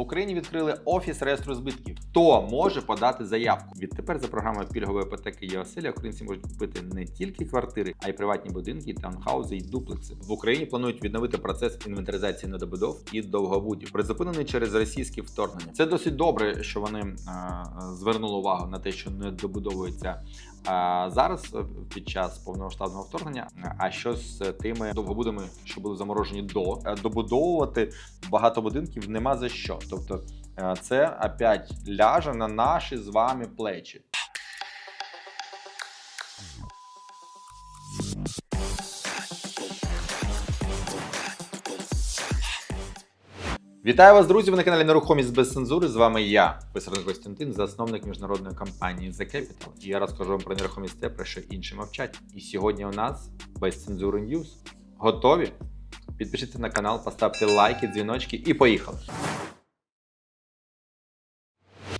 Україні відкрили офіс реєстру збитків. Хто може подати заявку? Відтепер за програмою пільгової іпотеки «Єоселя» українці можуть купити не тільки квартири, а й приватні будинки, таунхаузи і дуплекси. В Україні планують відновити процес інвентаризації недобудов і довгобудів, призупинений через російське вторгнення. Це досить добре, що вони е, звернули увагу на те, що не добудовується а зараз е, під час повномасштабного вторгнення. А що з тими довгобудами, що були заморожені до Е, добудовувати багато будинків нема за що. Тобто е, це опять ляже на наші з вами плечі. Вітаю вас, друзі! Ви на каналі Нерухомість без цензури. З вами я, Писарник Костянтин, засновник міжнародної компанії The Capital. І я розкажу вам про нерухомість те, про що інші мовчать. І сьогодні у нас без цензури News. Готові? Підпишіться на канал, поставте лайки, дзвіночки і поїхали.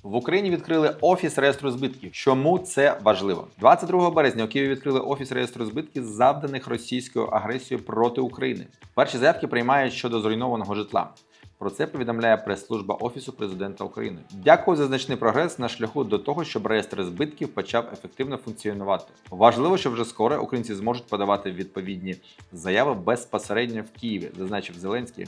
В Україні відкрили офіс реєстру збитків. Чому це важливо? 22 березня у Києві відкрили офіс реєстру збитків, завданих російською агресією проти України. Перші заявки приймають щодо зруйнованого житла. Про це повідомляє прес-служба Офісу президента України. Дякую за значний прогрес на шляху до того, щоб реєстр збитків почав ефективно функціонувати. Важливо, що вже скоро українці зможуть подавати відповідні заяви безпосередньо в Києві, зазначив Зеленський.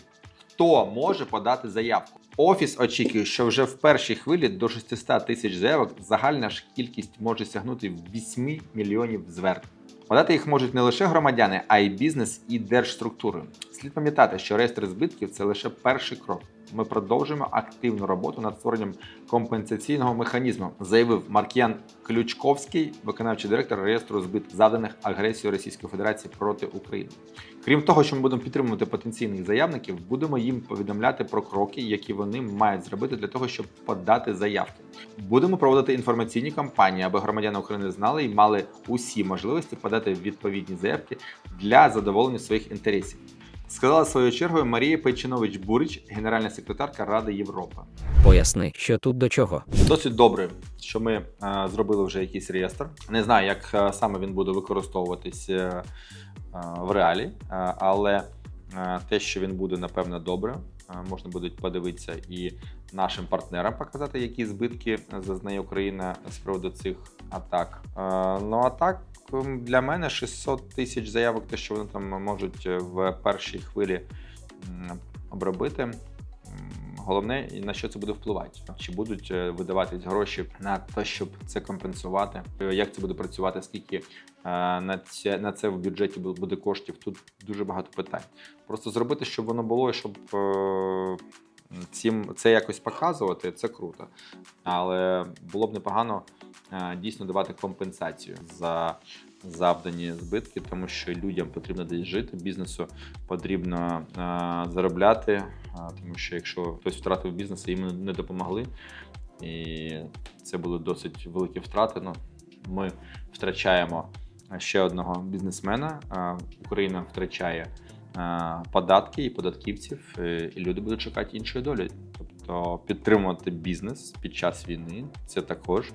Хто може подати заявку? Офіс очікує, що вже в першій хвилі до 600 тисяч заявок загальна ж кількість може сягнути 8 мільйонів звернень. Подати їх можуть не лише громадяни, а й бізнес і держструктури. Слід пам'ятати, що реєстр збитків це лише перший крок. Ми продовжуємо активну роботу над створенням компенсаційного механізму, заявив Марк'ян Ключковський, виконавчий директор реєстру збитків, завданих агресією Російської Федерації проти України. Крім того, що ми будемо підтримувати потенційних заявників, будемо їм повідомляти про кроки, які вони мають зробити для того, щоб подати заявки. Будемо проводити інформаційні кампанії, аби громадяни України знали і мали усі можливості подати відповідні заявки для задоволення своїх інтересів. Сказала своєю чергою Марія Печинович Бурич, генеральна секретарка Ради Європи. Поясни, що тут до чого. Досить добре, що ми е, зробили вже якийсь реєстр. Не знаю, як е, саме він буде використовуватись е, е, в реалі, е, але те, що він буде, напевно, добре. Е, Можна буде подивитися і нашим партнерам показати, які збитки зазнає Україна з приводу цих атак. Е, Ну а так для мене 600 тисяч заявок, те, що вони там можуть е, в першій хвилі обробити. Головне, на що це буде впливати? Чи будуть е, видаватись гроші на те, щоб це компенсувати? Е, Як це буде працювати? Скільки е, на це на це в бюджеті буде коштів? Тут дуже багато питань. Просто зробити, щоб воно було, і щоб цим це якось показувати, це круто. Але було б непогано дійсно давати компенсацію за завдані збитки, тому що людям потрібно десь жити, бізнесу потрібно е, заробляти, е, тому що якщо хтось втратив бізнес, їм не допомогли, і це були досить великі втрати. Ну, ми втрачаємо ще одного бізнесмена. е, Україна втрачає е, податки і податківців, е, і люди будуть чекати іншої долі. Тобто підтримувати бізнес під час війни це також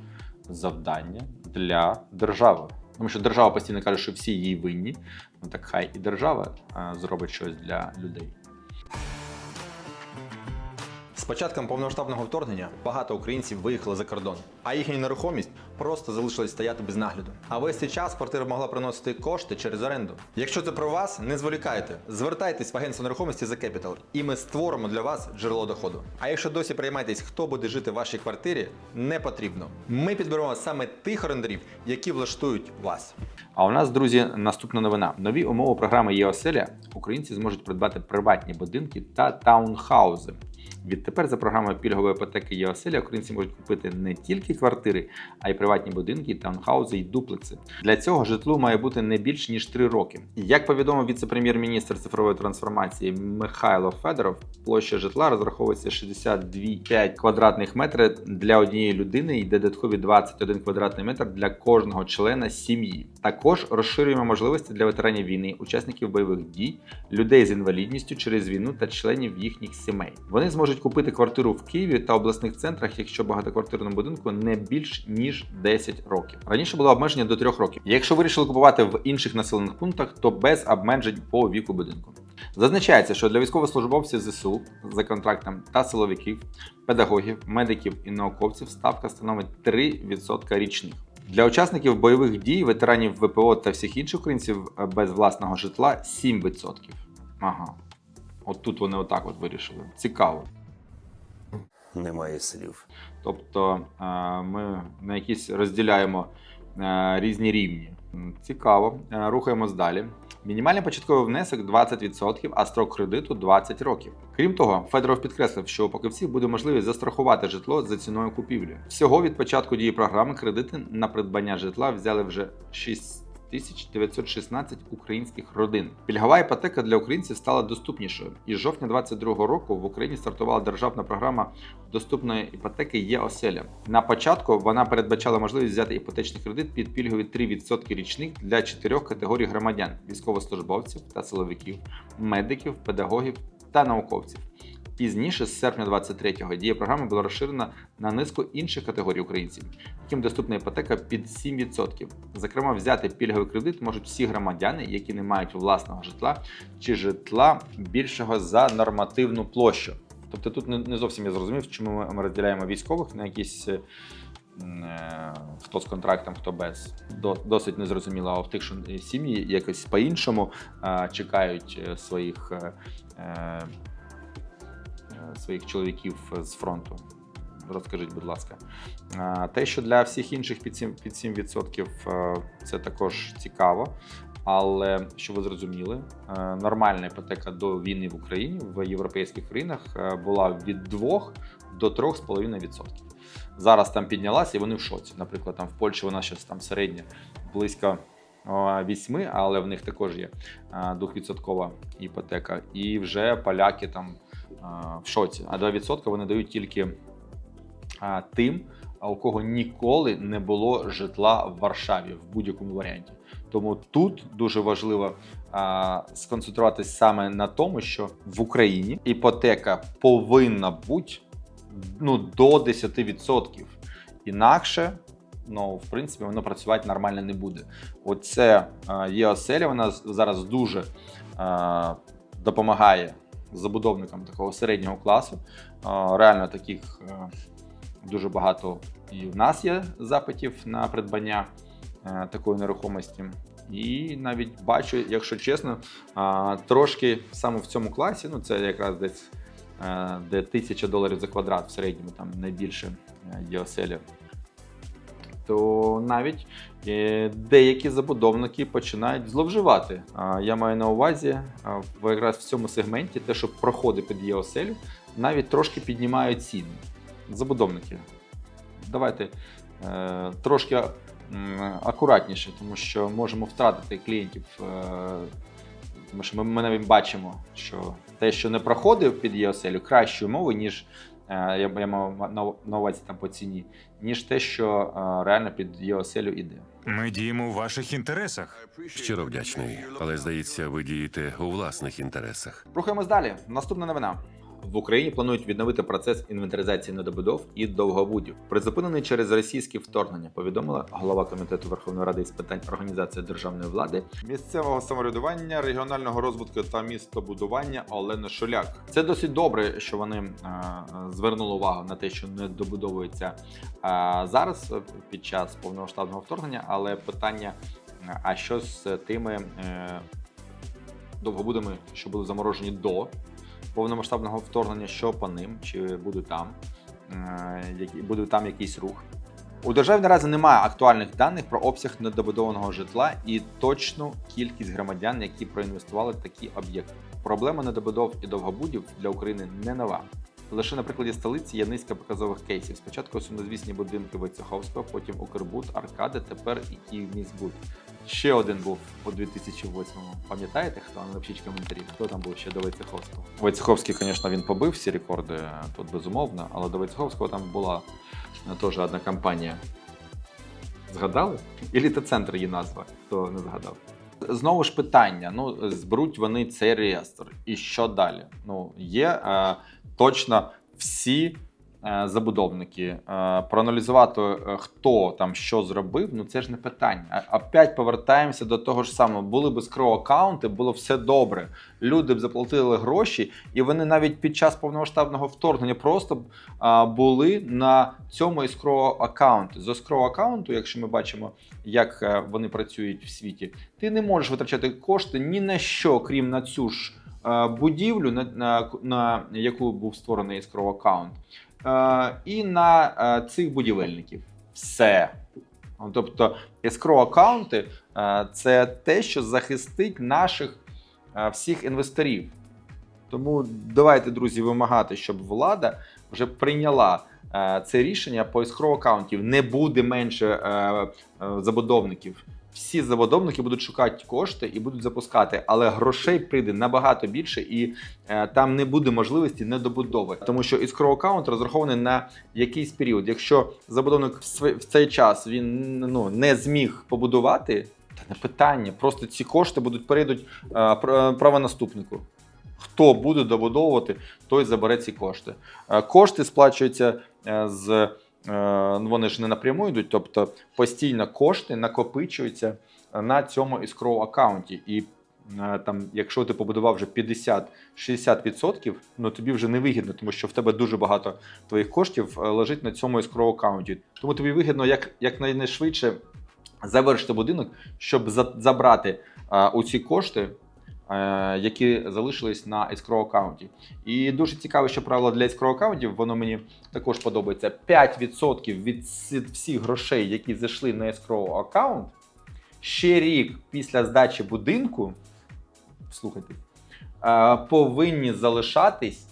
завдання для держави. Тому що держава постійно каже, що всі їй винні. Ну так хай і держава зробить щось для людей. З початком повномасштабного вторгнення багато українців виїхали за кордон, а їхня нерухомість просто залишилась стояти без нагляду. А весь цей час квартира могла приносити кошти через оренду. Якщо це про вас, не зволікайте. Звертайтесь в агентство нерухомості The Capital, і ми створимо для вас джерело доходу. А якщо досі приймаєтесь, хто буде жити в вашій квартирі, не потрібно. Ми підберемо саме тих орендарів, які влаштують вас. А у нас, друзі, наступна новина. Нові умови програми «Єоселя» українці зможуть придбати приватні будинки та таунхаузи. Відтепер за програмою пільгової іпотеки «Єоселя» українці можуть купити не тільки квартири, а й приватні будинки, таунхаузи і дуплекси. Для цього житлу має бути не більш ніж 3 роки. Як повідомив віце-прем'єр-міністр цифрової трансформації Михайло Федоров, площа житла розраховується 62,5 квадратних метри для однієї людини і додаткові 21 квадратний метр для кожного члена сім'ї. Також розширюємо можливості для ветеранів війни, учасників бойових дій, людей з інвалідністю через війну та членів їхніх сімей. Вони зможуть купити квартиру в Києві та обласних центрах, якщо багатоквартирному будинку не більш ніж 10 років. Раніше було обмеження до 3 років. Якщо вирішили купувати в інших населених пунктах, то без обмежень по віку будинку. Зазначається, що для військовослужбовців ЗСУ за контрактом та силовиків, педагогів, медиків і науковців ставка становить 3% річних. Для учасників бойових дій, ветеранів ВПО та всіх інших українців без власного житла 7%. Ага. От тут вони отак от вирішили. Цікаво. Немає слів. Тобто е, ми на якісь розділяємо е, різні рівні. Цікаво. Е, Рухаємось далі. Мінімальний початковий внесок 20%, а строк кредиту 20 років. Крім того, Федоров підкреслив, що у покупців буде можливість застрахувати житло за ціною купівлі. Всього від початку дії програми кредити на придбання житла взяли вже 6916 українських родин. Пільгова іпотека для українців стала доступнішою. Із жовтня 2022 року в Україні стартувала державна програма доступної іпотеки є оселя. На початку вона передбачала можливість взяти іпотечний кредит під пільгові 3% річних для чотирьох категорій громадян: військовослужбовців та силовиків, медиків, педагогів та науковців. Пізніше, з серпня 23-го, дія програми була розширена на низку інших категорій українців, яким доступна іпотека під 7%. Зокрема, взяти пільговий кредит можуть всі громадяни, які не мають власного житла чи житла більшого за нормативну площу. Тобто тут не, зовсім я зрозумів, чому ми, розділяємо військових на якісь. е, е, Хто з контрактом, хто без. Досить незрозуміло, а в тих, що сім'ї якось по-іншому е, чекають е, своїх, е, е, е, своїх чоловіків з фронту. Розкажіть, будь ласка. Е, Те, що для всіх інших під 7%, під 7% е, це також цікаво. Але що ви зрозуміли, е, нормальна іпотека до війни в Україні в європейських країнах е, була від 2 до 3,5%. Зараз там піднялася і вони в шоці. Наприклад, там в Польщі вона щось там середня близько 8, але в них також є 2% іпотека. І вже поляки там в шоці. А 2% вони дають тільки тим, у кого ніколи не було житла в Варшаві в будь-якому варіанті. Тому тут дуже важливо а, сконцентруватись саме на тому, що в Україні іпотека повинна бути ну, до 10%. Інакше, ну, в принципі, воно працювати нормально не буде. Оце а, є оселя, вона зараз дуже а, допомагає забудовникам такого середнього класу. А, реально таких дуже багато і в нас є запитів на придбання е, такої нерухомості. І навіть бачу, якщо чесно, трошки саме в цьому класі, ну це якраз десь е, де тисяча доларів за квадрат в середньому, там найбільше е, є оселя. То навіть е, деякі забудовники починають зловживати. Я маю на увазі в якраз в цьому сегменті те, що проходи під є оселю, навіть трошки піднімають ціни. Забудовники. Давайте е, трошки акуратніше, тому що можемо втратити клієнтів. Е, тому що ми, ми навіть бачимо, що те, що не проходив під ЄОСЕЛю, кращі умови, ніж я, я мав на, увазі там по ціні, ніж те, що е, реально під ЄОСЕЛю іде. Ми діємо у ваших інтересах. Щиро вдячний, але здається, ви дієте у власних інтересах. Рухаємось далі. Наступна новина. В Україні планують відновити процес інвентаризації недобудов і довгобудів, призупинений через російське вторгнення. Повідомила голова комітету Верховної Ради з питань організації державної влади, місцевого самоврядування, регіонального розвитку та містобудування Олена Шуляк. Це досить добре, що вони е, звернули увагу на те, що не добудовується е, зараз під час повномасштабного вторгнення. Але питання: а що з тими е, довгобудами, що були заморожені до повномасштабного вторгнення, що по ним, чи буде там, е, буде там якийсь рух. У державі наразі немає актуальних даних про обсяг недобудованого житла і точну кількість громадян, які проінвестували в такі об'єкти. Проблема недобудов і довгобудів для України не нова. Лише на прикладі столиці є низка показових кейсів. Спочатку сумнозвісні будинки Войцеховського, потім Укрбуд, Аркади, тепер і Київміськбуд. Ще один був у 2008-му. Пам'ятаєте, хто? Напишіть в коментарі, хто там був ще до Войцеховського. Войцеховський, звісно, він побив всі рекорди тут безумовно, але до Войцеховського там була е, теж одна компанія. Згадали? Еліта-центр її назва, хто не згадав. Знову ж питання: ну, зберуть вони цей реєстр. І що далі? Ну, є е, точно всі забудовники, е, проаналізувати, е, хто там що зробив, ну це ж не питання. Опять повертаємося до того ж самого. Були б скро аккаунти, було все добре. Люди б заплатили гроші, і вони навіть під час повномасштабного вторгнення просто б були на цьому іскро аккаунті. З іскро аккаунту, якщо ми бачимо, як е, вони працюють в світі, ти не можеш витрачати кошти ні на що, крім на цю ж е, будівлю, на, на, на яку був створений іскро аккаунт, е, і на е, цих будівельників. Все. Ну, Тобто, escrow аккаунти е, це те, що захистить наших е, всіх інвесторів. Тому давайте, друзі, вимагати, щоб влада вже прийняла е, це рішення по escrow аккаунтів. Не буде менше е, е, забудовників. Всі забудовники будуть шукати кошти і будуть запускати, але грошей прийде набагато більше, і е, там не буде можливості недобудови, тому що escrow аккаунт розрахований на якийсь період. Якщо забудовник в цей час він ну не зміг побудувати, та не питання. Просто ці кошти будуть перейдуть е, правонаступнику. Хто буде добудовувати, той забере ці кошти. Е, Кошти сплачуються е, з е, вони ж не напряму йдуть, тобто постійно кошти накопичуються на цьому escrow аккаунті. І е, там, якщо ти побудував вже 50-60%, ну тобі вже не вигідно, тому що в тебе дуже багато твоїх коштів е, лежить на цьому escrow аккаунті. Тому тобі вигідно як, якнайшвидше завершити будинок, щоб за- забрати е, оці кошти, е, які залишились на escrow аккаунті. І дуже цікаве, що правило для escrow аккаунтів, воно мені також подобається. 5% від всіх грошей, які зайшли на escrow аккаунт, ще рік після здачі будинку, слухайте, е, повинні залишатись.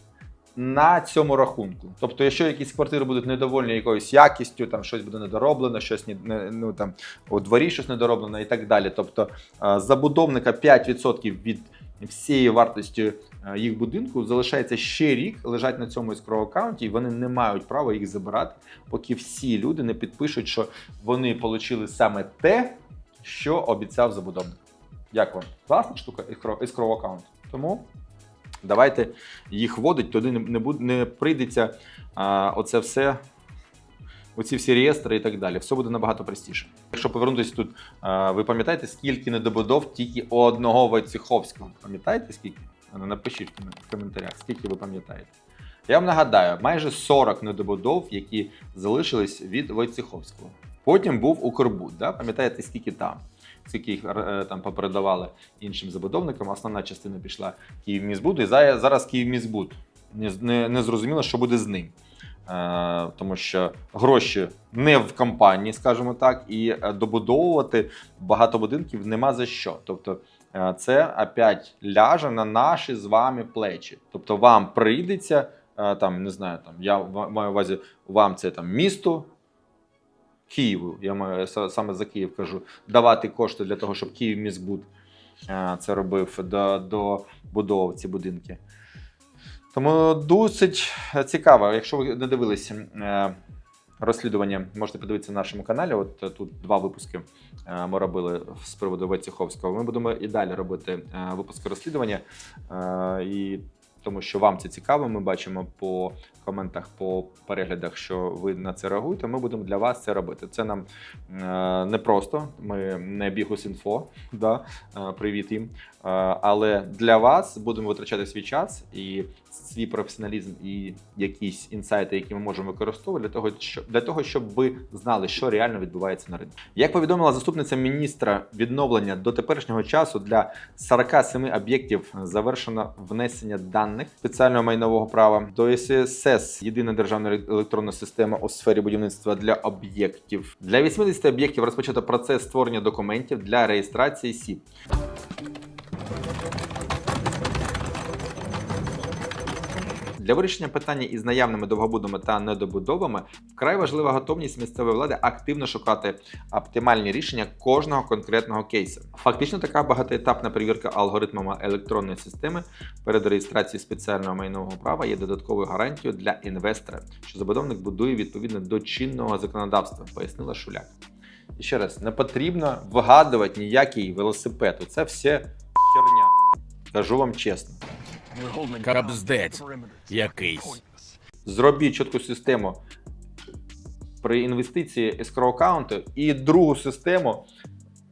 На цьому рахунку. Тобто, якщо якісь квартири будуть недовольні якоюсь якістю, там щось буде недороблено, щось не, ну, там, у дворі щось недороблено і так далі. Тобто, е, забудовника 5% від всієї вартості е, їх будинку залишається ще рік лежать на цьому escrow аккаунті, і вони не мають права їх забирати, поки всі люди не підпишуть, що вони отримали саме те, що обіцяв забудовник. Як вам? Класна штука escrow аккаунт. Тому давайте їх вводить, туди не, буде, не прийдеться а, оце все. Оці всі реєстри і так далі, все буде набагато простіше. Якщо повернутися тут, а, ви пам'ятаєте, скільки недобудов тільки у одного Войцеховського? Пам'ятаєте скільки? Ну, Напишіть в коментарях, скільки ви пам'ятаєте. Я вам нагадаю, майже 40 недобудов, які залишились від Войцеховського. Потім був Укрбуд. Да? Пам'ятаєте, скільки там? Їх е, там попередавали іншим забудовникам. Основна частина пішла Київміськбуду, і за- зараз Київміськбуд. Не, не, не зрозуміло, що буде з ним. Е, тому що гроші не в компанії, скажімо так, і е, добудовувати багато будинків нема за що. Тобто е, це опять ляже на наші з вами плечі. Тобто вам прийдеться там, не знаю, там я маю увазі, вам це там місто. Києву, я саме за Київ кажу, давати кошти для того, щоб Київ міськбуд е, це робив до, до будов ці будинки. Тому досить цікаво. Якщо ви не дивилися е, розслідування, можете подивитися на нашому каналі. От е, тут два випуски е, ми робили з приводу Войцеховського. Ми будемо і далі робити е, випуски розслідування. Е, І тому що вам це цікаво, ми бачимо по коментах, по переглядах, що ви на це реагуєте. Ми будемо для вас це робити. Це нам е, не просто. Ми не Бігус.Інфо, да? е, привіт їм. Е, але для вас будемо витрачати свій час і свій професіоналізм і якісь інсайти, які ми можемо використовувати для того, щоб для того, щоб ви знали, що реально відбувається на ринку. Як повідомила заступниця міністра відновлення до теперішнього часу для 47 об'єктів завершено внесення даних спеціального майнового права до ССС єдина державна електронна система у сфері будівництва для об'єктів. Для 80 об'єктів розпочато процес створення документів для реєстрації СІП. Для вирішення питання із наявними довгобудами та недобудовами вкрай важлива готовність місцевої влади активно шукати оптимальні рішення кожного конкретного кейсу. Фактично, така багатоетапна перевірка алгоритмами електронної системи перед реєстрацією спеціального майнового права є додатковою гарантією для інвестора, що забудовник будує відповідно до чинного законодавства, пояснила Шуляк. І ще раз, не потрібно вигадувати ніякий велосипед. Це все херня. Кажу вам чесно. Кабздець якийсь. Зробіть чітку систему при інвестиції escrow аккаунту і другу систему,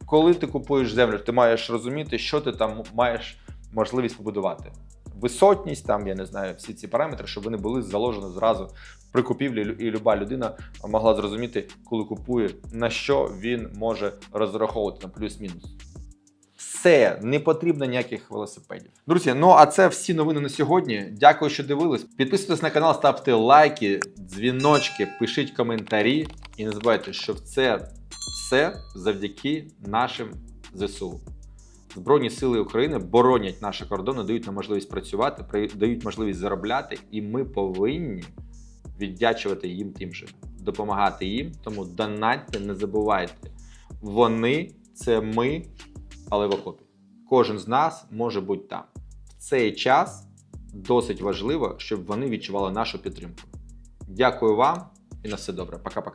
коли ти купуєш землю, ти маєш розуміти, що ти там маєш можливість побудувати. Висотність, там, я не знаю, всі ці параметри, щоб вони були заложені зразу при купівлі, і люба людина могла зрозуміти, коли купує, на що він може розраховувати на плюс-мінус. Все, не потрібно ніяких велосипедів. Друзі, ну а це всі новини на сьогодні. Дякую, що дивились. Підписуйтесь на канал, ставте лайки, дзвіночки, пишіть коментарі. І не забувайте, що це все завдяки нашим ЗСУ. Збройні сили України боронять наші кордони, дають нам можливість працювати, дають можливість заробляти, і ми повинні віддячувати їм тим же, допомагати їм. Тому донатьте, не забувайте. Вони це ми, але в окопі. Кожен з нас може бути там. В цей час досить важливо, щоб вони відчували нашу підтримку. Дякую вам і на все добре. Пока-пока.